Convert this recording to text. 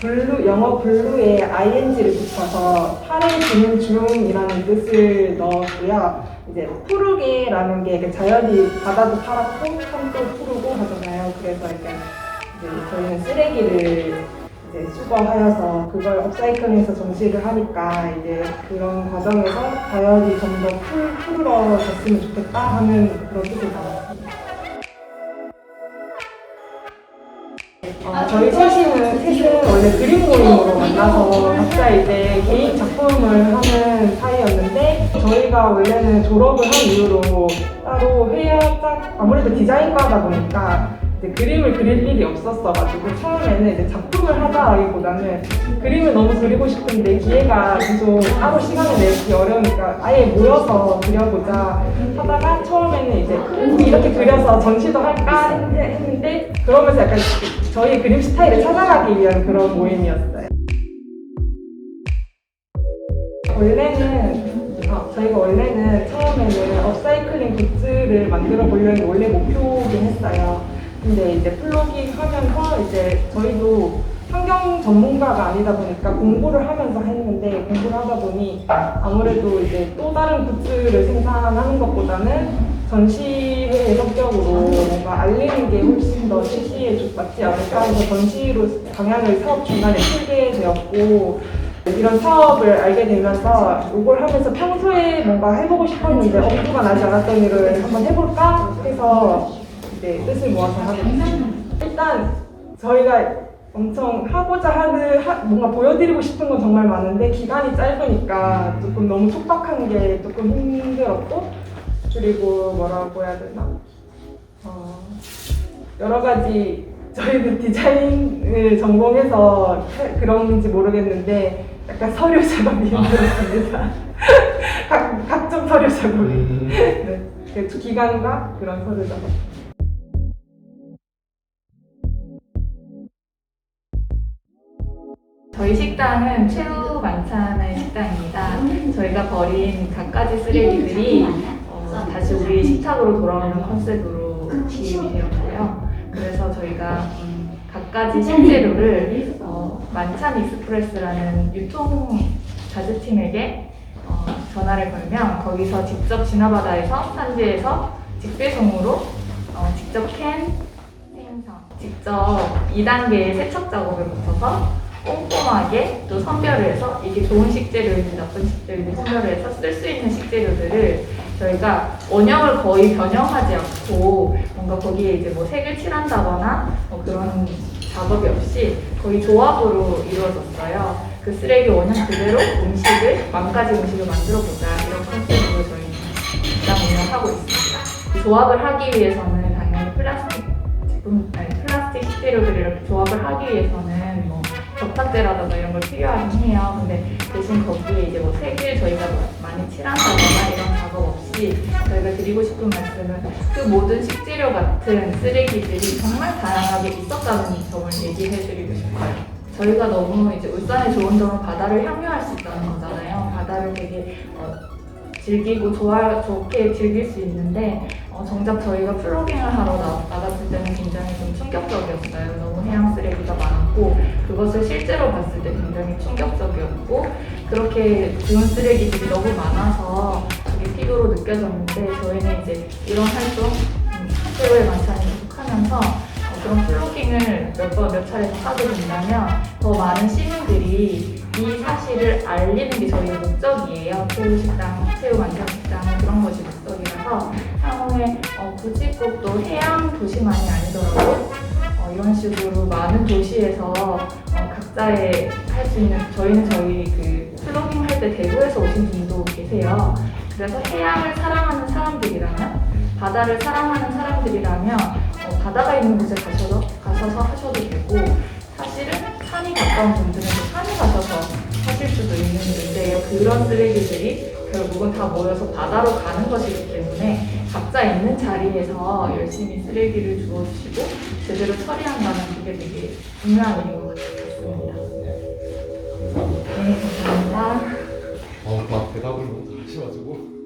블루 영어 블루에 ing를 붙여서 파래지는 중이라는 뜻을 넣었고요. 이제 푸르게라는 게 자연이 바다도 파랗고 산도 푸르고 하잖아요. 그래서 이제 저희는 쓰레기를 이제 수거하여서 그걸 업사이클링해서 전시를 하니까 이제 그런 과정에서 자연이 좀더 푸르러졌으면 좋겠다 하는 그런 뜻을 담았습 어, 저희 셋이는 셋은 원래 그림 모임으로 만나서 각자 이제 개인 작품을 하는 사이였는데 저희가 원래는 졸업을 한 이후로 따로 회의하자 아무래도 디자인과다 보니까 이제 그림을 그릴 일이 없었어가지고 처음에는 이제 작품을 하자라기보다는 그림을 너무 그리고 싶은데 기회가 계속 따로 시간을 내기 어려우니까 아예 모여서 그려보자 하다가 처음에는 이제 이렇게 그려서 전시도 할까 했는데 그러면서 약간 저희 그림 스타일을 찾아가기 위한 그런 모임이었어요. 원래는 어, 저희가 원래는 처음에는 업사이클링 굿즈를 만들어 보려는 게 원래 목표긴 했어요. 근데 이제 플로깅 하면서 이제 저희도 환경 전문가가 아니다 보니까 공부를 하면서 했는데 공부를 하다 보니 아무래도 이제 또 다른 굿즈를 생산하는 것보다는 전시회 성격으로 뭔가 알리는 게 훨씬 더좀 맞지 않을까 해서 전시로 방향을 사업 중간에 틀게 되었고 이런 사업을 알게 되면서 이걸 하면서 평소에 뭔가 해보고 싶었는데 엄두가 나지 않았던 일을 한번 해볼까 해서 이제 뜻을 모아서 하게 됐습니다. 일단 저희가 엄청 하고자 하는 하- 뭔가 보여드리고 싶은 건 정말 많은데 기간이 짧으니까 조금 너무 촉박한 게 조금 힘들었고 그리고 뭐라고 해야 되나 어, 여러 가지 저희는 디자인을 전공해서 해- 그런지 모르겠는데 약간 서류 작업이 힘들었습니다. 각, 각종 서류 작업이 네, 그 기간과 그런 서류 작업. 저희 식당은 최후 만찬의 식당입니다. 저희가 버린 갖가지 쓰레기들이 어, 다시 우리 식탁으로 돌아오는 컨셉으로 기획이 되었고요. 그래서 저희가 음, 갖가지 식재료를 어, 만찬 익스프레스라는 유통 자주팀에게 어, 전화를 걸면 거기서 직접 진화바다에서 산지에서 직배송으로 어, 직접 캔 생성, 직접 2단계의 세척 작업을 거쳐서 꼼꼼하게 또 선별을 해서 이게 좋은 식재료인지 나쁜 식재료인지 선별을 해서 쓸 수 있는 식재료들을 저희가 원형을 거의 변형하지 않고 뭔가 거기에 이제 뭐 색을 칠한다거나 뭐 그런 작업이 없이 거의 조합으로 이루어졌어요. 그 쓰레기 원형 그대로 음식을 맘가지 음식을 만들어 보자 이런 컨셉으로 저희는 식당 운영하고 있습니다. 조합을 하기 위해서는 당연히 플라스틱 제품 아니 플라스틱 식재료들을 이렇게 조합을 하기 위해서는 뭐 접착제라든가 이런 걸 필요하긴 해요. 근데 대신 거기에 이제 뭐 색을 저희가 뭐 많이 칠한다거나 이런 작업 없이 저희가 드리고 싶은 말씀은 그 모든 식재료 같은 쓰레기들이 정말 다양하게 있었다는 점을 얘기해 드리고 싶어요. 저희가 너무 이제 울산의 좋은 점은 바다를 향유할 수 있다는 거잖아요. 바다를 되게 어, 즐기고 좋아, 좋게 즐길 수 있는데 어, 정작 저희가 플로깅을 하러 나, 나갔을 때는 굉장히 좀 충격적이었어요. 너무 해양 쓰레기가 많았고 그것을 실제로 봤을 때 굉장히 충격적이었고 그렇게 좋은 쓰레기들이 너무 많아서 그게 피부로 느껴졌는데 저희는 이제 이런 활동 음, 새로의 만찬을 계속하면서 어, 그런 플로깅을 몇 번 몇 차례 더 하게 된다면 더 많은 시민들이 이 사실을 알리는 게 저희의 목적이에요. 체육식당, 체육만찬식당은 그런 것이 목적이라서 향후에 어, 굳이 꼭 또 해양 도시만이 아니더라도 어, 이런 식으로 많은 도시에서 어, 각자의 할 수 있는 저희는 저희 그 플로깅 할 때 대구에서 오신 분도 계세요. 그래서 해양을 사랑하는 사람들이라면 바다를 사랑하는 사람들이라면 어, 바다가 있는 곳에 가셔서 가셔서 하셔도 되고 사실은 산이 가까운 분들은 또 산에 가셔서 하실 수도 있는 문제예요. 그런 쓰레기들이 결국은 다 모여서 바다로 가는 것이기 때문에 각자 있는 자리에서 열심히 쓰레기를 주워주시고 제대로 처리한다는 그게 되게 중요한 일인 것 같 습니다. 네, 감사합니다. 어, 막 대답을 너무 잘하셔가지고